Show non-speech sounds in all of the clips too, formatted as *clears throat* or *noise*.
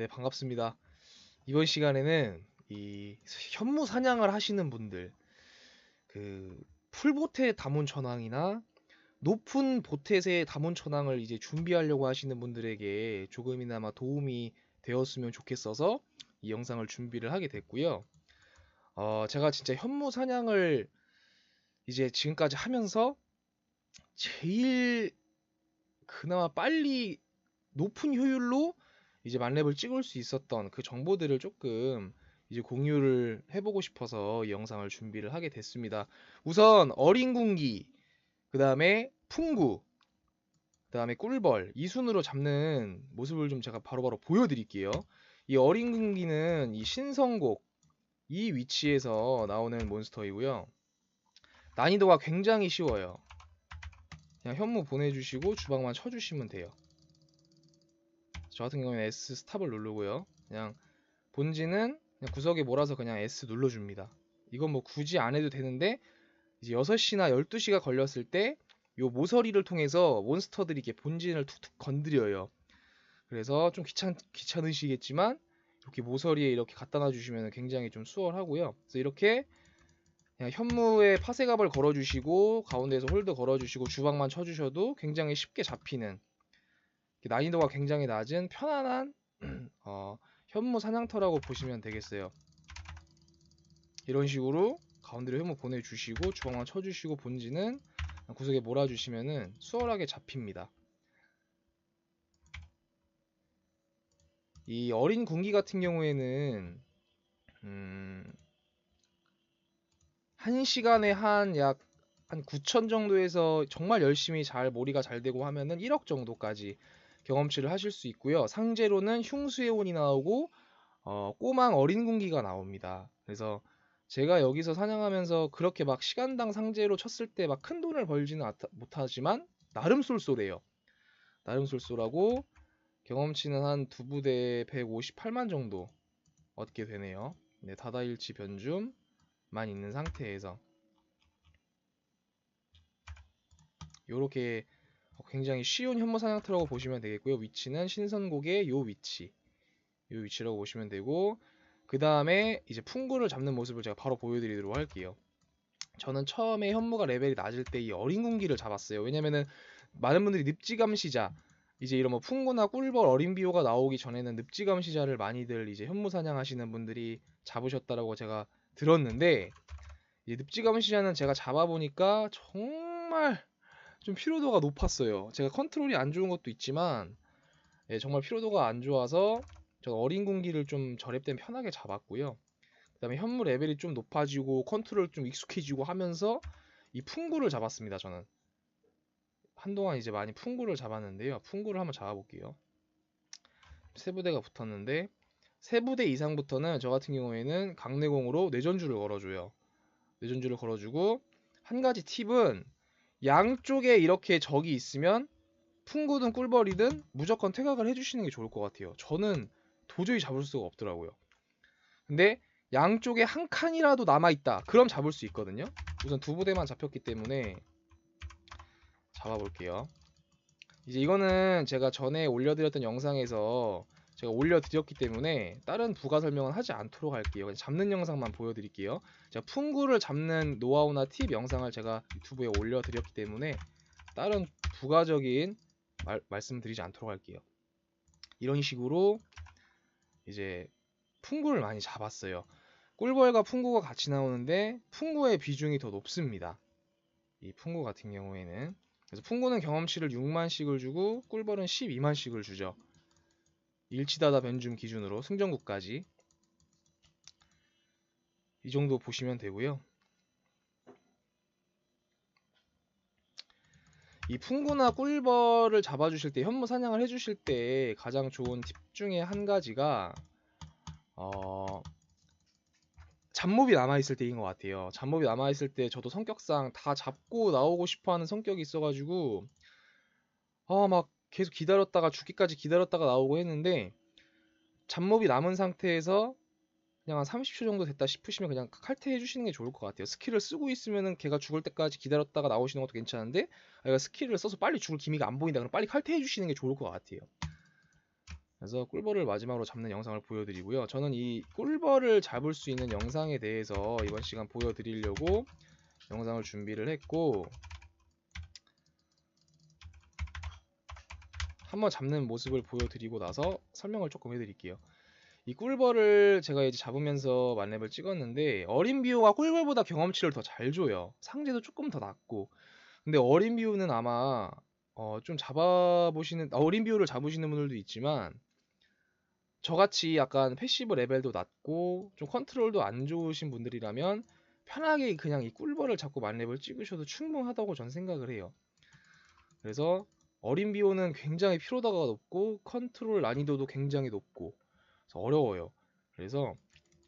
네, 반갑습니다. 이번 시간에는 이 현무 사냥을 하시는 분들, 그 풀보태 다문 천왕이나 높은 보텟의 다문 천왕을 이제 준비하려고 하시는 분들에게 조금이나마 도움이 되었으면 좋겠어서 이 영상을 준비를 하게 됐고요. 어, 제가 진짜 현무 사냥을 이제 지금까지 하면서 제일 그나마 빨리 높은 효율로 이제 만렙을 찍을 수 있었던 그 정보들을 조금 이제 공유를 해보고 싶어서 이 영상을 준비를 하게 됐습니다. 우선 어린 군기, 그 다음에 풍구, 그 다음에 꿀벌 이 순으로 잡는 모습을 좀 제가 바로바로 보여드릴게요. 이 어린 군기는 이 신성곡 이 위치에서 나오는 몬스터이고요. 난이도가 굉장히 쉬워요. 그냥 현무 보내주시고 주방만 쳐주시면 돼요. 저 같은 경우에는 S 스탑을 누르고요. 그냥 본진은 그냥 구석에 몰아서 그냥 S 눌러줍니다. 이건 뭐 굳이 안 해도 되는데 이제 6시나 12시가 걸렸을 때 요 모서리를 통해서 몬스터들이 이렇게 본진을 툭툭 건드려요. 그래서 좀 귀찮, 귀찮으시겠지만 이렇게 모서리에 이렇게 갖다 놔주시면 굉장히 좀 수월하고요. 그래서 이렇게 현무에 파쇄갑을 걸어주시고 가운데에서 홀드 걸어주시고 주방만 쳐주셔도 굉장히 쉽게 잡히는 난이도가 굉장히 낮은 편안한 *clears throat* 어, 현무 사냥터라고 보시면 되겠어요. 이런 식으로 가운데로 현무 보내주시고 주방만 쳐주시고 본지는 구석에 몰아주시면은 수월하게 잡힙니다. 이 어린 군기 같은 경우에는 음, 1시간에 한약한 9천 정도에서 정말 열심히 잘 몰이가 잘 되고 하면은 1억 정도까지 경험치를 하실 수 있고요. 상제로는 흉수의 온이 나오고 어, 꼬망 어린 군기가 나옵니다. 그래서 제가 여기서 사냥하면서 그렇게 막 시간당 상제로 쳤을 때 막 큰 돈을 벌지는 못하지만 나름 쏠쏠해요. 나름 쏠쏠하고 경험치는 한 두 부대에 158만 정도 얻게 되네요. 네, 다다일치 변줌만 있는 상태에서 이렇게 굉장히 쉬운 현무 사냥터라고 보시면 되겠고요. 위치는 신선곡의 요 위치, 요 위치라고 보시면 되고 그 다음에 이제 풍구를 잡는 모습을 제가 바로 보여드리도록 할게요. 저는 처음에 현무가 레벨이 낮을 때 이 어린 군기를 잡았어요. 왜냐면은 많은 분들이 늪지 감시자 이제 이런 뭐 풍구나 꿀벌 어린 비호가 나오기 전에는 늪지 감시자를 많이들 이제 현무 사냥하시는 분들이 잡으셨다라고 제가 들었는데 이제 늪지 감시자는 제가 잡아보니까 정말 좀 피로도가 높았어요. 제가 컨트롤이 안 좋은 것도 있지만 예, 정말 피로도가 안 좋아서 전 어린 군기를 좀 저랩된 편하게 잡았고요. 그 다음에 현무 레벨이 좀 높아지고 컨트롤 좀 익숙해지고 하면서 이 풍구를 잡았습니다. 저는 한동안 이제 많이 풍구를 잡았는데요. 풍구를 한번 잡아볼게요. 세 부대가 붙었는데 세 부대 이상부터는 저 같은 경우에는 강내공으로 뇌전주를 걸어줘요. 뇌전주를 걸어주고 한 가지 팁은 양쪽에 이렇게 적이 있으면 풍구든 꿀벌이든 무조건 퇴각을 해주시는 게 좋을 것 같아요. 저는 도저히 잡을 수가 없더라고요. 근데 양쪽에 한 칸이라도 남아있다. 그럼 잡을 수 있거든요. 우선 두 부대만 잡혔기 때문에 잡아볼게요. 이제 이거는 제가 전에 올려드렸던 영상에서 제가 올려드렸기 때문에 다른 부가 설명은 하지 않도록 할게요. 그냥 잡는 영상만 보여드릴게요. 제가 풍구를 잡는 노하우나 팁 영상을 제가 유튜브에 올려드렸기 때문에 다른 부가적인 말, 말씀드리지 않도록 할게요. 이런 식으로 이제 풍구를 많이 잡았어요. 꿀벌과 풍구가 같이 나오는데 풍구의 비중이 더 높습니다. 이 풍구 같은 경우에는 그래서 풍구는 경험치를 6만씩을 주고 꿀벌은 12만씩을 주죠. 일치다다 변줌 기준으로 승전구까지 이 정도 보시면 되고요. 이 풍구나 꿀벌을 잡아주실 때 현무 사냥을 해주실 때 가장 좋은 팁 중에 한 가지가 어 잡몹이 남아있을 때인 것 같아요. 잡몹이 남아있을 때 저도 성격상 다 잡고 나오고 싶어하는 성격이 있어가지고 아막 계속 기다렸다가 죽기까지 기다렸다가 나오고 했는데 잡몹이 남은 상태에서 그냥 한 30초 정도 됐다 싶으시면 그냥 칼퇴해 주시는 게 좋을 것 같아요. 스킬을 쓰고 있으면은 걔가 죽을 때까지 기다렸다가 나오시는 것도 괜찮은데 아, 스킬을 써서 빨리 죽을 기미가 안 보인다 그럼 빨리 칼퇴해 주시는 게 좋을 것 같아요. 그래서 꿀벌을 마지막으로 잡는 영상을 보여드리고요. 저는 이 꿀벌을 잡을 수 있는 영상에 대해서 이번 시간 보여드리려고 영상을 준비를 했고 한번 잡는 모습을 보여드리고 나서 설명을 조금 해드릴게요. 이 꿀벌을 제가 이제 잡으면서 만렙을 찍었는데 어린 비호가 꿀벌보다 경험치를 더 잘 줘요. 상대도 조금 더 낮고 근데 어린 비호는 아마 어, 좀 잡아보시는 아, 어린 비호를 잡으시는 분들도 있지만 저같이 약간 패시브 레벨도 낮고 좀 컨트롤도 안 좋으신 분들이라면 편하게 그냥 이 꿀벌을 잡고 만렙을 찍으셔도 충분하다고 전 생각을 해요. 그래서 어린 비호는 굉장히 피로도가 높고 컨트롤 난이도도 굉장히 높고 어려워요. 그래서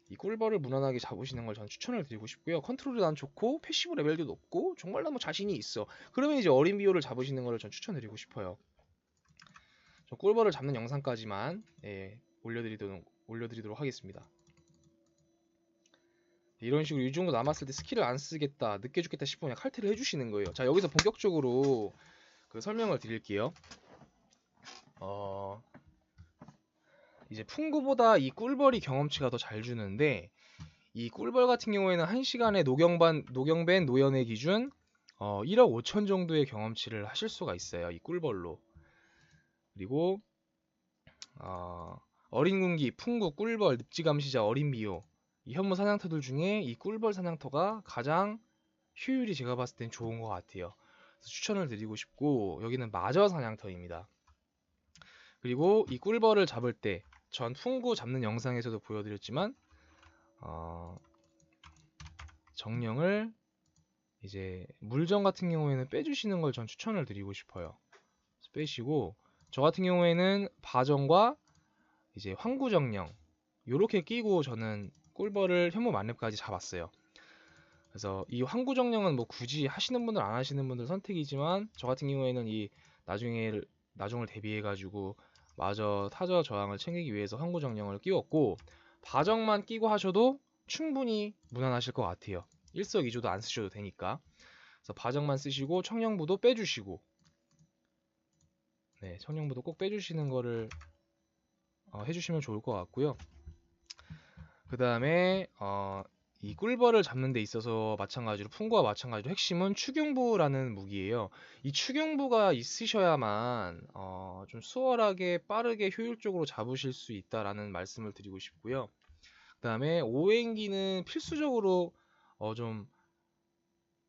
이 꿀벌을 무난하게 잡으시는 걸전 추천을 드리고 싶고요. 컨트롤이 난 좋고 패시브 레벨도 높고 정말 너무 자신이 있어. 그러면 이제 어린 비호를 잡으시는 걸전 추천드리고 싶어요. 저 꿀벌을 잡는 영상까지만 예, 올려드리도록, 올려드리도록 하겠습니다. 이런 식으로 이 정도 남았을 때 스킬을 안 쓰겠다, 늦게 죽겠다 싶으면 칼퇴를 해주시는 거예요. 자 여기서 본격적으로 그 설명을 드릴게요. 어, 이제 풍구보다 이 꿀벌이 경험치가 더 잘 주는데 이 꿀벌 같은 경우에는 1시간에 노경반, 노경밴 노연의 기준 어, 1억 5천 정도의 경험치를 하실 수가 있어요. 이 꿀벌로. 그리고 어, 어린 군기, 풍구, 꿀벌, 늪지감시자, 어린 비호 이 현무 사냥터들 중에 이 꿀벌 사냥터가 가장 효율이 제가 봤을 땐 좋은 것 같아요. 추천을 드리고 싶고 여기는 마저 사냥터입니다. 그리고 이 꿀벌을 잡을 때 전 풍구 잡는 영상에서도 보여드렸지만 어, 정령을 이제 물정 같은 경우에는 빼주시는 걸 전 추천을 드리고 싶어요. 빼시고 저 같은 경우에는 바정과 이제 황구정령 요렇게 끼고 저는 꿀벌을 현무 만렙까지 잡았어요. 그래서 이 황구정령은 뭐 굳이 하시는 분들 안 하시는 분들 선택이지만 저 같은 경우에는 이 나중에 나중을 대비해 가지고 마저 타저 저항을 챙기기 위해서 황구정령을 끼웠고 바정만 끼고 하셔도 충분히 무난하실 것 같아요. 일석이조도 안 쓰셔도 되니까. 그래서 바정만 쓰시고 청령부도 빼주시고 네 청령부도 꼭 빼주시는 거를 어, 해주시면 좋을 것 같고요. 그 다음에 어, 이 꿀벌을 잡는 데 있어서 마찬가지로 풍구와 마찬가지로 핵심은 추경부라는 무기예요. 이 추경부가 있으셔야만 어, 좀 수월하게 빠르게 효율적으로 잡으실 수 있다라는 말씀을 드리고 싶고요. 그 다음에 오행기는 필수적으로 어, 좀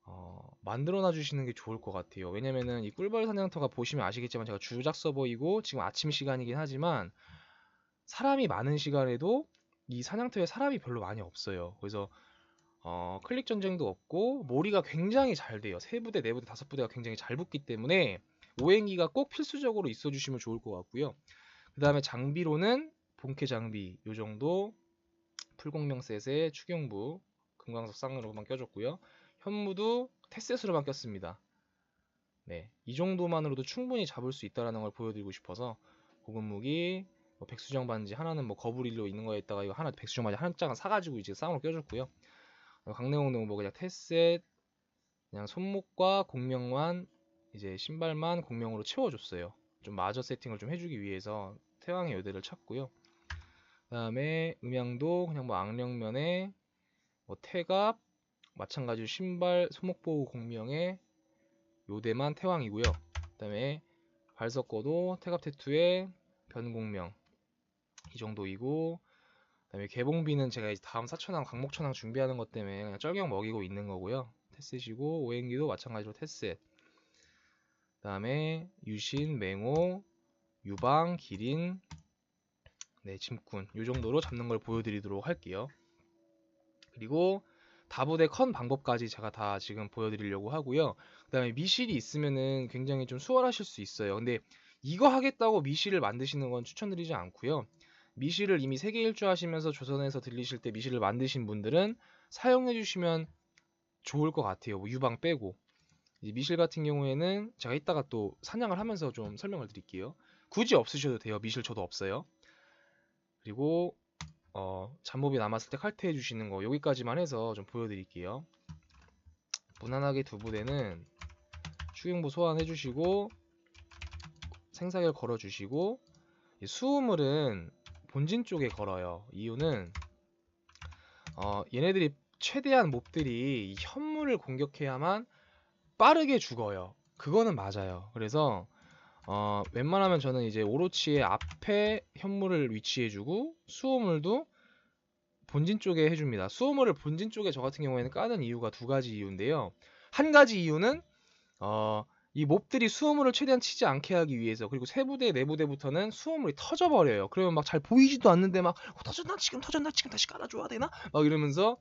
어, 만들어놔 주시는 게 좋을 것 같아요. 왜냐면은 이 꿀벌 사냥터가 보시면 아시겠지만 제가 주작 서버이고 지금 아침 시간이긴 하지만 사람이 많은 시간에도 이 사냥터에 사람이 별로 많이 없어요. 그래서 어, 클릭 전쟁도 없고 몰이가 굉장히 잘 돼요. 세 부대, 네 부대, 다섯 부대가 굉장히 잘 붙기 때문에 오행기가 꼭 필수적으로 있어 주시면 좋을 것 같고요. 그 다음에 장비로는 본캐 장비 요 정도 풀공명 셋에 추경부 금광석 쌍으로만 껴줬고요. 현무도 테셋으로만 꼈습니다. 네, 이 정도만으로도 충분히 잡을 수 있다는 걸 보여드리고 싶어서 고급 무기 뭐 백수정 반지 하나는 뭐 거부릴로 있는 거에 있다가 이거 하나 백수정 반지 한 장은 사가지고 이제 쌍으로 껴줬고요. 강내공동 뭐 그냥 테셋 그냥 손목과 공명만 이제 신발만 공명으로 채워줬어요. 좀 마저 세팅을 좀 해주기 위해서 태왕의 여대를 찾고요. 그 다음에 음향도 그냥 뭐 악령면에 뭐 태갑 마찬가지로 신발 소목보호 공명에 요대만 태왕이고요. 그 다음에 발석거도 태갑 태투에 변공명 이 정도이고 그다음에 개봉비는 제가 이제 다음 사천왕 광목천왕 준비하는 것 때문에 그냥 쩔경 먹이고 있는 거고요. 테셋이고 오행기도 마찬가지로 테셋. 그다음에 유신, 맹호, 유방, 기린, 네 짐꾼 이 정도로 잡는 걸 보여드리도록 할게요. 그리고 다부대 컨 방법까지 제가 다 지금 보여드리려고 하고요. 그 다음에 미실이 있으면은 굉장히 좀 수월하실 수 있어요. 근데 이거 하겠다고 미실을 만드시는 건 추천드리지 않고요. 미실을 이미 세계 일주 하시면서 조선에서 들리실 때 미실을 만드신 분들은 사용해 주시면 좋을 것 같아요. 뭐 유방 빼고. 미실 같은 경우에는 제가 이따가 또 사냥을 하면서 좀 설명을 드릴게요. 굳이 없으셔도 돼요. 미실 저도 없어요. 그리고 어, 잡몹이 남았을 때 칼퇴해 주시는 거 여기까지만 해서 좀 보여드릴게요. 무난하게 두 부대는 추경부 소환해 주시고 생사결 걸어 주시고 이 수우물은 본진 쪽에 걸어요. 이유는 어, 얘네들이 최대한 몹들이 이 현물을 공격해야만 빠르게 죽어요. 그거는 맞아요. 그래서 어, 웬만하면 저는 이제 오로치의 앞에 현물을 위치해주고 수호물도 본진 쪽에 해줍니다. 수호물을 본진 쪽에 저 같은 경우에는 까는 이유가 두 가지 이유인데요. 한 가지 이유는 어, 이 몹들이 수호물을 최대한 치지 않게 하기 위해서 그리고 세부대 내부대부터는 수호물이 터져버려요. 그러면 막 잘 보이지도 않는데 막 어, 터졌나 지금 터졌나 지금 다시 깔아줘야 되나 막 이러면서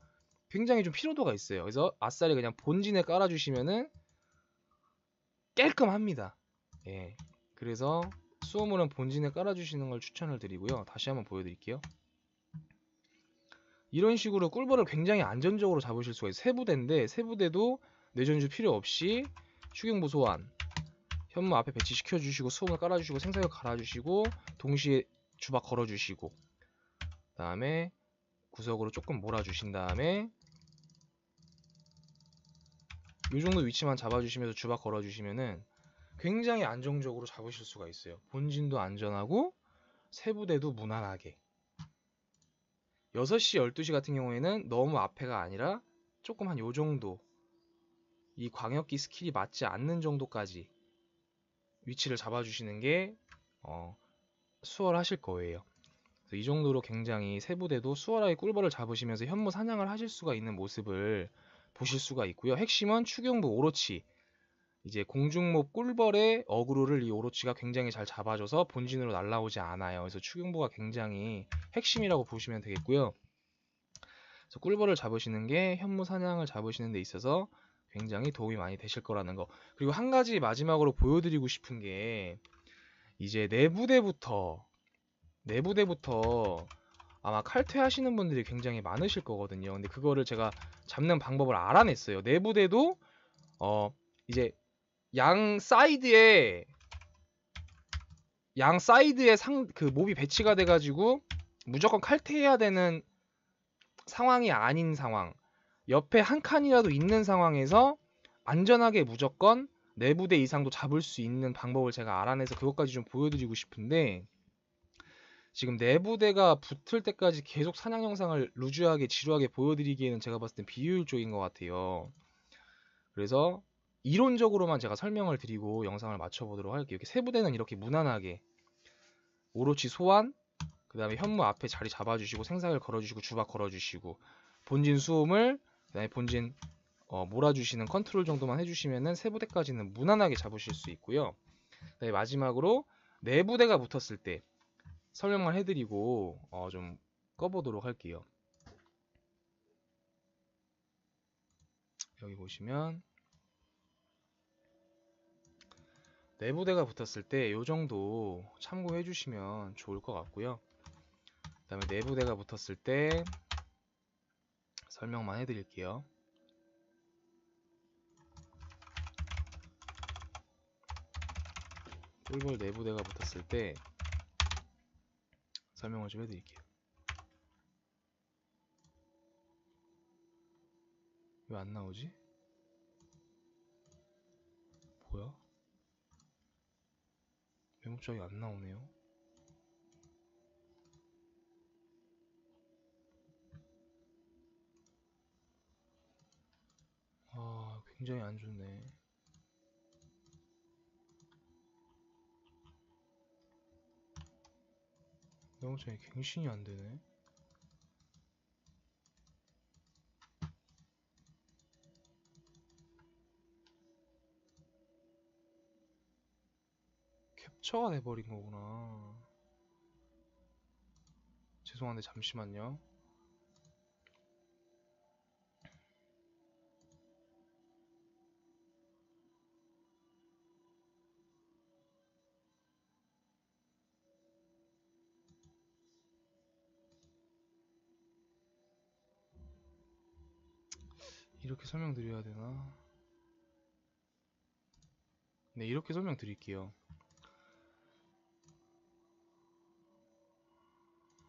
굉장히 좀 피로도가 있어요. 그래서 아싸리 그냥 본진에 깔아주시면은 깔끔합니다. 예. 그래서 수호물은 본진에 깔아주시는 걸 추천을 드리고요. 다시 한번 보여드릴게요. 이런 식으로 꿀벌을 굉장히 안전적으로 잡으실 수가 있어요. 세부대인데 세부대도 내전주 필요 없이 추경보 소환 현무 앞에 배치시켜 주시고 수호물 깔아 주시고 생사격 갈아 주시고 동시에 주박 걸어 주시고 그 다음에 구석으로 조금 몰아 주신 다음에 이 정도 위치만 잡아 주시면서 주박 걸어 주시면은 굉장히 안정적으로 잡으실 수가 있어요. 본진도 안전하고 세부대도 무난하게 6시, 12시 같은 경우에는 너무 앞에가 아니라 조금 한 요 정도 이 광역기 스킬이 맞지 않는 정도까지 위치를 잡아주시는 게 어, 수월하실 거예요. 이 정도로 굉장히 세부대도 수월하게 꿀벌을 잡으시면서 현무 사냥을 하실 수가 있는 모습을 보실 수가 있고요. 핵심은 추경부 오로치 이제 공중목 꿀벌의 어그로를 이 오로치가 굉장히 잘 잡아줘서 본진으로 날라오지 않아요. 그래서 추경부가 굉장히 핵심이라고 보시면 되겠고요. 그래서 꿀벌을 잡으시는 게 현무 사냥을 잡으시는 데 있어서 굉장히 도움이 많이 되실 거라는 거. 그리고 한 가지 마지막으로 보여드리고 싶은 게 이제 내부대부터 내부대부터 아마 칼퇴하시는 분들이 굉장히 많으실 거거든요. 근데 그거를 제가 잡는 방법을 알아냈어요. 내부대도 어 이제 양 사이드에 양 사이드에 상 그 몹이 배치가 돼가지고 무조건 칼퇴해야 되는 상황이 아닌 상황. 옆에 한 칸이라도 있는 상황에서 안전하게 무조건 내부대 이상도 잡을 수 있는 방법을 제가 알아내서 그것까지 좀 보여드리고 싶은데 지금 내부대가 붙을 때까지 계속 사냥 영상을 루즈하게 지루하게 보여드리기에는 제가 봤을 땐 비효율적인 것 같아요. 그래서 이론적으로만 제가 설명을 드리고 영상을 맞춰보도록 할게요. 이렇게 세 부대는 이렇게 무난하게 오로치 소환, 그 다음에 현무 앞에 자리 잡아주시고 생사를 걸어주시고 주박 걸어주시고 본진 수음을 그 다음에 본진 어, 몰아주시는 컨트롤 정도만 해주시면은 세 부대까지는 무난하게 잡으실 수 있고요. 그다음에 마지막으로 내부대가 붙었을 때 설명만 해드리고 어, 좀 꺼보도록 할게요. 여기 보시면 내부대가 붙었을 때 이 정도 참고해 주시면 좋을 것 같고요. 그 다음에 내부대가 붙었을 때 설명만 해드릴게요. 꿀벌 내부대가 붙었을 때 설명을 좀 해드릴게요. 왜 안 나오지? 뭐야? 메모장이 안 나오네요. 아, 굉장히 안 좋네. 메모장이 갱신이 안 되네. 캡처가 돼버린 거구나. 죄송한데 잠시만요. 이렇게 설명드려야 되나? 네, 이렇게 설명드릴게요.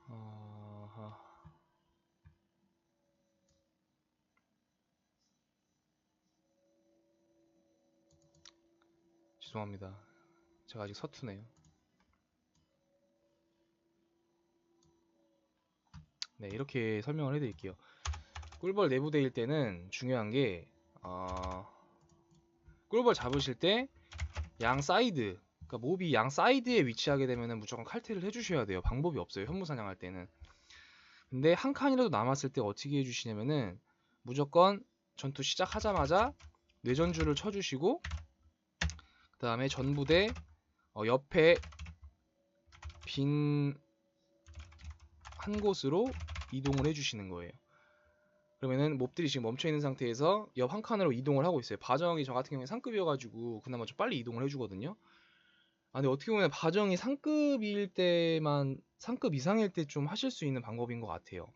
아하. 죄송합니다. 제가 아직 서투네요. 네, 이렇게 설명을 해드릴게요. 꿀벌 내부대일 때는 중요한 게 어, 꿀벌 잡으실 때 양 사이드, 그러니까 몹이 양 사이드에 위치하게 되면은 무조건 칼퇴를 해주셔야 돼요. 방법이 없어요. 현무 사냥할 때는. 근데 한 칸이라도 남았을 때 어떻게 해주시냐면은 무조건 전투 시작하자마자 뇌전주를 쳐주시고 그 다음에 전부대 어, 옆에 빈 한 곳으로 이동을 해주시는 거예요. 그러면은 몹들이 지금 멈춰 있는 상태에서 옆 한 칸으로 이동을 하고 있어요. 바정이 저 같은 경우에 상급이어가지고 그나마 좀 빨리 이동을 해주거든요. 아 근데 어떻게 보면 바정이 상급일 때만 상급 이상일 때 좀 하실 수 있는 방법인 것 같아요.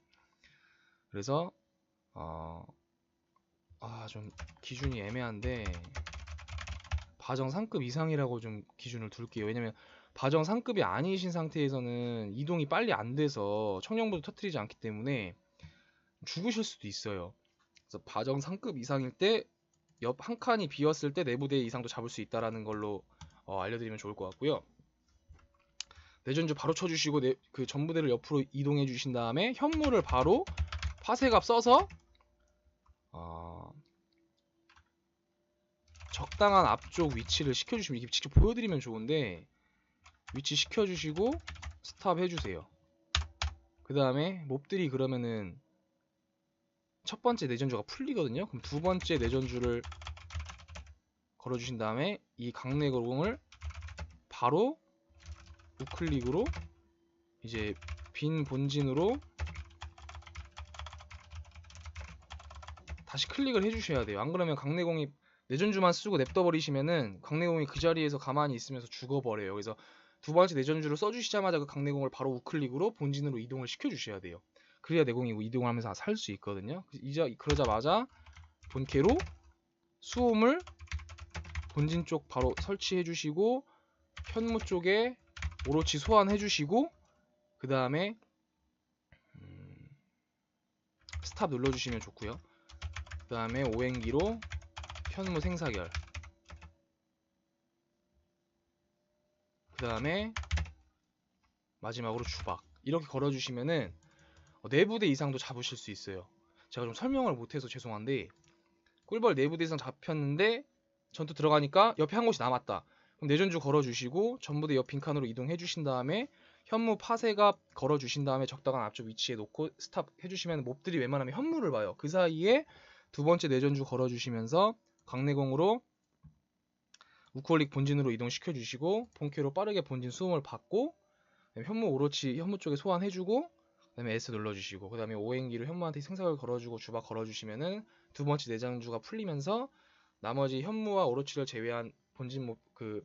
그래서 어, 아 좀 기준이 애매한데 바정 상급 이상이라고 좀 기준을 둘게요. 왜냐면 바정 상급이 아니신 상태에서는 이동이 빨리 안 돼서 청령부도 터트리지 않기 때문에 죽으실 수도 있어요. 그래서 바정 상급 이상일 때 옆 한 칸이 비었을 때 내부대 이상도 잡을 수 있다라는 걸로 어, 알려드리면 좋을 것 같고요. 내전주 바로 쳐주시고 내, 그 전부대를 옆으로 이동해 주신 다음에 현무를 바로 파쇄갑 써서 어, 적당한 앞쪽 위치를 시켜주시면 이게 직접 보여드리면 좋은데 위치 시켜주시고 스탑 해주세요. 그 다음에 몹들이 그러면은 첫 번째 내전주가 풀리거든요. 그럼 두 번째 내전주를 걸어주신 다음에 이 강내공을 바로 우클릭으로 이제 빈 본진으로 다시 클릭을 해주셔야 돼요. 안 그러면 강내공이 내전주만 쓰고 냅둬 버리시면은 강내공이 그 자리에서 가만히 있으면서 죽어버려요. 그래서 두 번째 내전주를 써주시자마자 그 강내공을 바로 우클릭으로 본진으로 이동을 시켜주셔야 돼요. 그래야 내공이 이동을 하면서 살 수 있거든요. 이제 그러자마자 본캐로 수홈을 본진 쪽 바로 설치해 주시고 현무 쪽에 오로치 소환해 주시고 그 다음에 음, 스탑 눌러 주시면 좋고요. 그 다음에 오행기로 현무 생사결 그 다음에 마지막으로 주박 이렇게 걸어주시면은 어, 내부대 이상도 잡으실 수 있어요. 제가 좀 설명을 못해서 죄송한데 꿀벌 내부대 이상 잡혔는데 전투 들어가니까 옆에 한 곳이 남았다. 그럼 내전주 걸어주시고 전부대 옆 빈칸으로 이동해 주신 다음에 현무 파쇄가 걸어주신 다음에 적당한 앞쪽 위치에 놓고 스탑 해주시면 몹들이 웬만하면 현무를 봐요. 그 사이에 두 번째 내전주 걸어주시면서 강내공으로 우클릭 본진으로 이동시켜 주시고 본캐로 빠르게 본진 수음을 받고 현무 오로치 현무 쪽에 소환해주고 그다음에 S 눌러주시고 그다음에 오행기로 현무한테 생사를 걸어주고 주박 걸어주시면은 두 번째 내장주가 풀리면서 나머지 현무와 오로치를 제외한 본진 몹, 그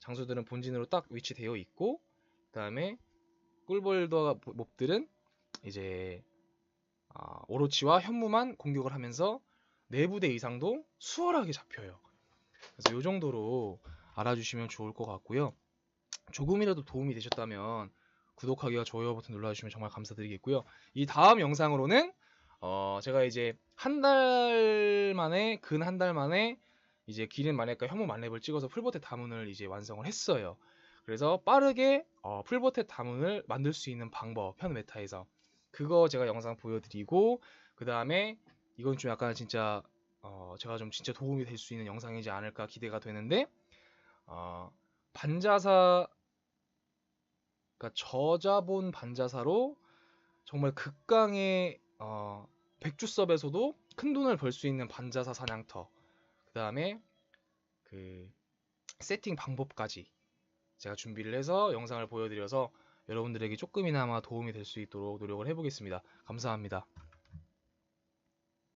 장소들은 본진으로 딱 위치되어 있고 그다음에 꿀벌더 몹들은 이제 아, 오로치와 현무만 공격을 하면서 내부 대 이상도 수월하게 잡혀요. 그래서 이 정도로 알아주시면 좋을 것 같고요. 조금이라도 도움이 되셨다면 구독하기와 좋아요 버튼 눌러주시면 정말 감사드리겠고요. 이 다음 영상으로는 어, 제가 이제 한 달 만에 근 한 달 만에 이제 기린 만렙과 현무 만렙을 찍어서 풀보텟 다문을 이제 완성을 했어요. 그래서 빠르게 어, 풀보텟 다문을 만들 수 있는 방법 현 메타에서 그거 제가 영상 보여드리고 그 다음에 이건 좀 약간 진짜 어, 제가 좀 진짜 도움이 될 수 있는 영상이지 않을까 기대가 되는데 어, 반자사 그러니까 저자본 반자사로 정말 극강의 어, 백주섭에서도 큰 돈을 벌 수 있는 반자사 사냥터 그 다음에 그 세팅 방법까지 제가 준비를 해서 영상을 보여드려서 여러분들에게 조금이나마 도움이 될 수 있도록 노력을 해보겠습니다. 감사합니다.